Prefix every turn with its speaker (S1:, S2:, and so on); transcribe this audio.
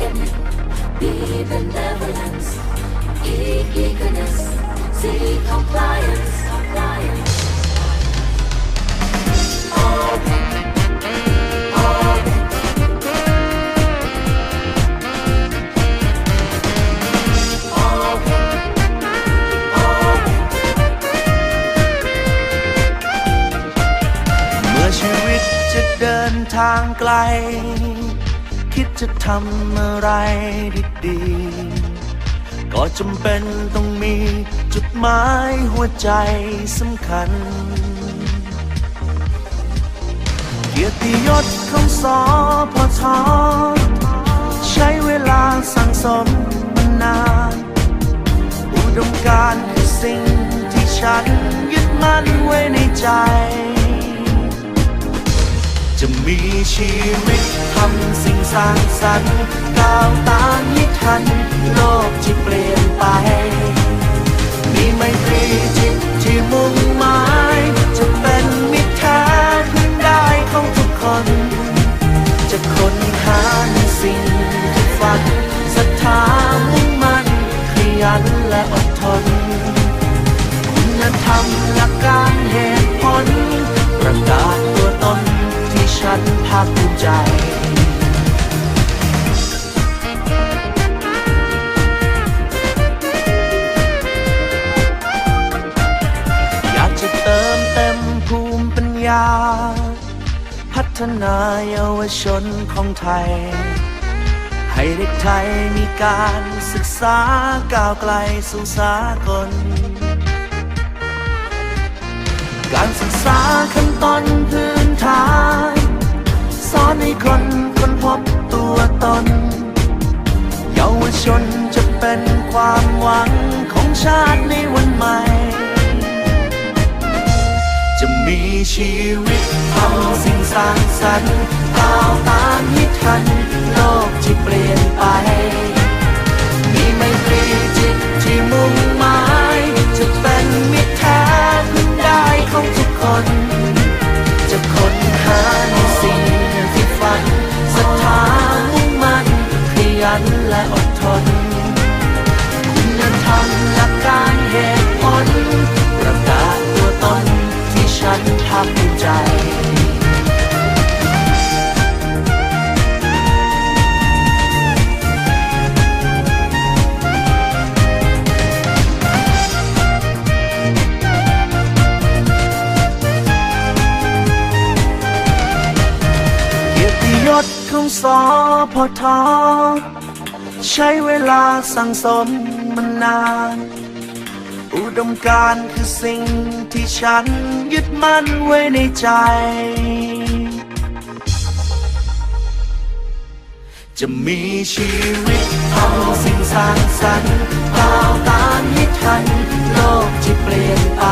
S1: learning, be benevolence, e eagerness, see compliance, compliance. Open, open. Open, open.
S2: เมื่อชีวิตจะเดินทางไกล คิดจะทำอะไรดีๆ ก็จำเป็นต้องมีจุดหมายหัวใจสำคัญ เกียรติยศของสอพอทอใช้เวลาสั่งสมมานานอุดมการณ์คือสิ่งที่ฉันยึดมั่นไว้ในใจ จะมีชีวิตทำสิ่งสร้างสรรค์ก้าวตาา พัฒนาเยาวชนของไทย ให้เด็กไทยมีการศึกษาก้าวไกลสู่สากล การศึกษาขั้นตอนพื้นฐานสอนให้คนคนพบตัวตน เยาวชนจะเป็นความหวังของชาติในวันใหม่ มีชีวิตทำสิ่งสร้างสรรค์ก้าวตามให้ทัน โลกที่เปลี่ยนไป ของสอพอทอใช้เวลาสั่งสมมานาน อุดมการคือสิ่งที่ฉันยึดมั่นไว้ในใจ จะมีชีวิตทำสิ่งสร้างสรรค์ก้าวตามให้ทัน โลกที่เปลี่ยนไป